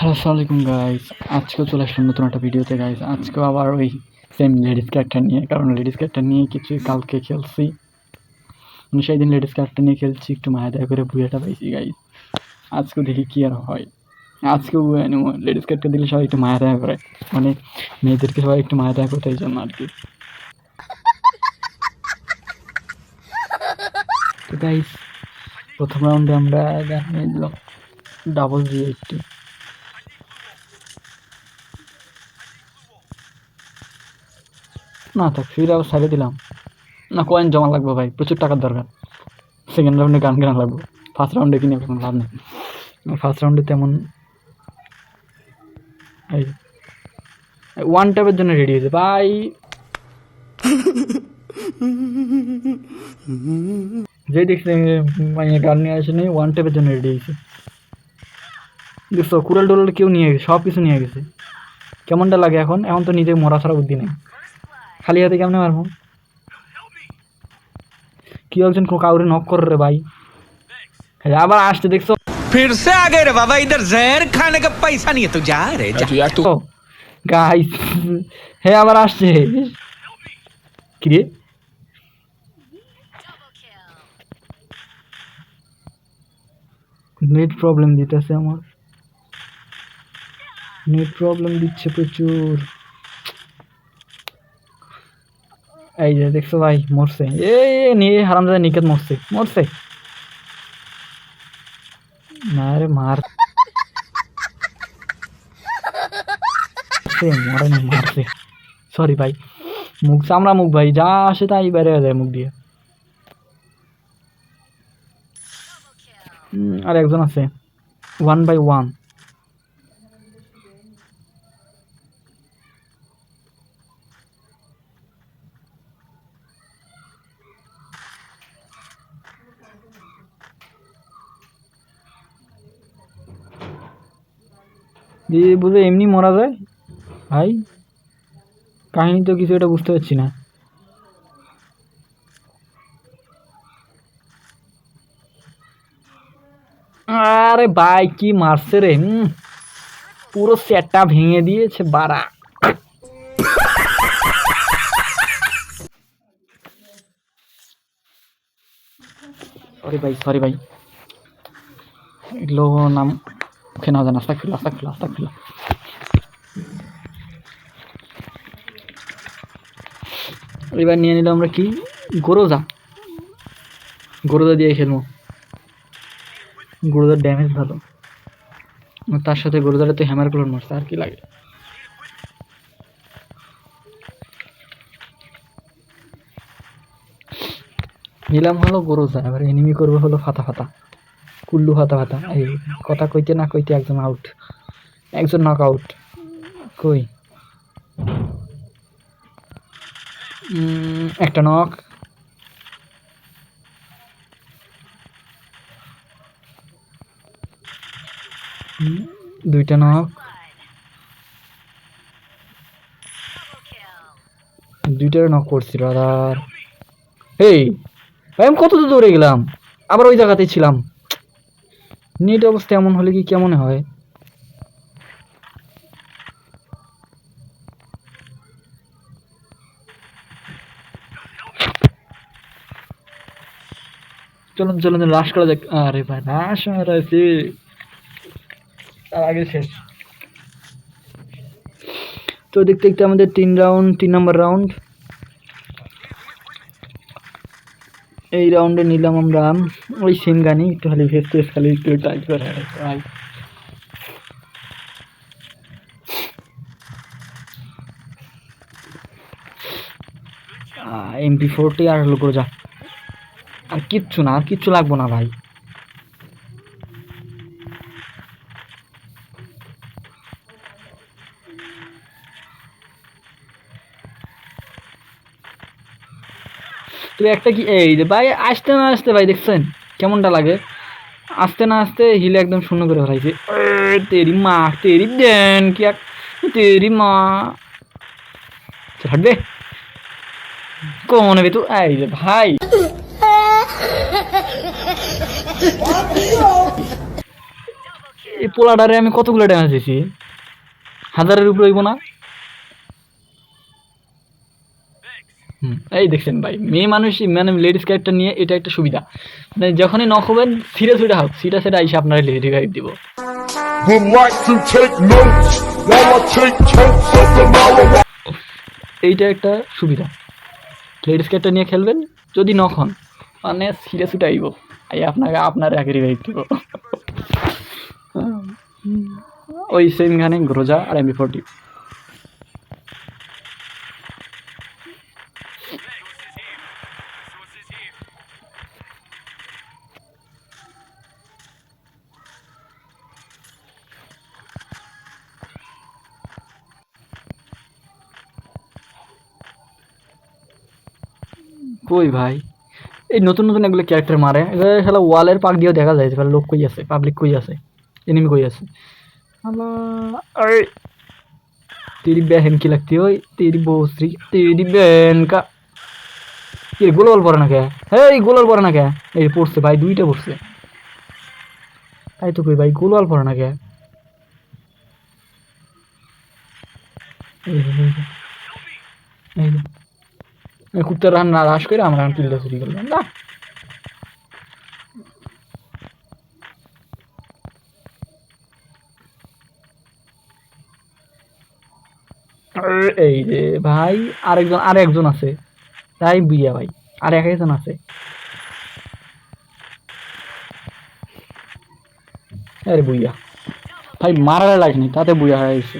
Hello আসসালামাইকুম guys আজকেও চলে আসলাম নতুন একটা ভিডিওতে গাইস আজকেও আবার ওই সেম লেডিস ক্যারেক্টার নিয়ে, কারণ লেডিস ক্যারেক্টার নিয়ে কিছু কালকে খেলছি। মানে সেই দিন লেডিস ক্যারেক্টার নিয়ে খেলছি, একটু মায়া দয়া করে বুয়েটা পাইছি গাইস আজকেও দেখি কী আর হয়। আজকেও লেডিস ক্যারেক্টার দিলে সবাই একটু মায়া দয়া করে মানে মেয়েদেরকে সবাই একটু মায়া দয়া করতে এই জন্য আর কি তো গাইস প্রথম রাউন্ডে আমরা গান নিয়ে ডাবল জি এইটটি না থাক ফির আবার সাইডে দিলাম। না কয়েন জমা লাগবে ভাই, প্রচুর টাকার দরকার। সেকেন্ড রাউন্ডে গান কেনা লাগবে। ফার্স্ট রাউন্ডে কিনে কোনো লাভ নেই। ফার্স্ট রাউন্ডে তেমন এই ওয়ান ট্যাপের জন্য রেডি হয়েছে। ভাই যে দেখছি মানে গান নিয়ে আসে নেই ওয়ান ট্যাপের জন্য রেডি হয়েছে। দেখছ, কুড়াল টোরাল কেউ নিয়ে গেছে সব কিছু নিয়ে গেছে। কেমনটা লাগে এখন? এখন তো নিজে মরা ছাড়া বুদ্ধি নেই। খালি হাতে কেমনে মারবো? কি বলছেন কাউরে নক কর রে ভাই। আবার আসতে দেখছ। ফির সে আগে রে বাবা ইধার জহর খানে কা পয়সা নিয়ে তো যা রে যা তুই গাইস হে আবার আসছে কি রে নেট প্রবলেম দিতেছে আমার। নেট প্রবলেম দিচ্ছে প্রচুর। এই যে দেখছ ভাই, মরছে। এ নিয়ে হারামজাদা নিকেত মরছে মরছে। না রে, মার। মারছে মরে মারছে। সরি ভাই, মুখ চামড়া মুখ ভাই, যা আসে তাই বেড়ে যায় মুখ দিয়ে। আর একজন আছে ওয়ান বাই ওয়ান দিয়ে বুঝে এমনি মরা যায়, ভাই, কাহিনী তো কিছু এটা বুঝতে পারছি না। আরে ভাই, কি মারছে রে, হুম? পুরো সেটটা ভেঙে দিয়েছে বাড়া। সরি ভাই সরি ভাই। এগুলো নাম ওকে না জান আস্তা খুলো আস্তা খুলো আস্তা খুলো এবার নিয়ে নিলাম আমরা কি? গরোজা। গরোজা দিয়ে খেলব। গরুদার ড্যামেজ ভালো। তার সাথে গরুদারে তো হ্যামার ক্লোন মারছে, আর কি লাগে? নিলাম হলো গরুজা, এবার এনিমি করবে হলো ফাতা ফাতা। কুল্লু ফাতা ফাতা এই কথা কইতে না কইতে একজন আউট একজন নক আউট কই? একটা নক দুইটা নক দুইটার নক করছিল আর এই আমি কত দূর গেলাম? আবার ওই জায়গাতেই ছিলাম। নেট অবস্থা এমন হলে কি কেমন হয়? চলুন চলুন রাশ করা যাক। আরে ভাই রাশ মারাইছি তার আগে শেষ। তো দেখতে দেখতে আমাদের তিন রাউন্ড তিন নম্বর রাউন্ড এই রাউন্ডে নিলাম আমরা ওই সেম গানই একটু খালি ফেস ফেস খালি একটু টাইট করে। এমপি ফোরটি আর হলো করে যা। আর কিচ্ছু না, আর কিচ্ছু লাগবো না ভাই। তো একটা কি এই যে ভাই, আসতে না আসতে ভাই দেখছেন? কেমনটা লাগে? আসতে না আসতে হিলে একদম শূন্য করে হারাইছে তেরি মা, তেরি দেন কি এক তেরি মা। হাঁটবে কোন তো এই যে ভাই। এই পোলাটারে আমি কতগুলো ড্যামেজ দিছি হাজারের উপরে হইব না হুম, এই দেখছেন ভাই মেয়ে মানুষ মানে লেডিস ক্যারেক্টার নিয়ে এটা একটা সুবিধা। মানে যখনই নক হবেন সিরিয়াস ওইটা হোক সিরিয়াস এটা এসে আপনারা রিভাইভ দিব. এইটা একটা সুবিধা। লেডিস ক্যারেক্টার নিয়ে খেলবেন যদি নক হন মানে সিরিয়াস ওইটা আইব। এই আপনাকে আপনার আগে রিভাইভ দিব। ওই সেম গানে গ্রোজা আর এমবি ফোরটি কই ভাই এই নতুন নতুন এগুলো ক্যারেক্টার মারে এগুলো শালা ওয়ালের পাক দিয়েও দেখা যায় এবার লোক কই আছে পাবলিক কই আছে এনিমি কই আছে শালা আরে तेरी बहन की लगती हो तेरी बोसरी तेरी बहन का কি রে, গোলাল পড়ে না কে এই গোলাল পড়ে না কে এই পড়ছে ভাই দুইটা পড়ছে তাই তো কই ভাই গোলাল পড়ে না কে এই কুত্তার রান না রাস করে আমরা কিল্লা চুরি করলাম, না? এই যে ভাই, আরেকজন আর একজন আছে। তাই বুইয়া ভাই, আর এক একজন আছে। আরে বুইয়া। ভাই মারার লাগেনি তাতে বুইয়া হয়ে গেছে।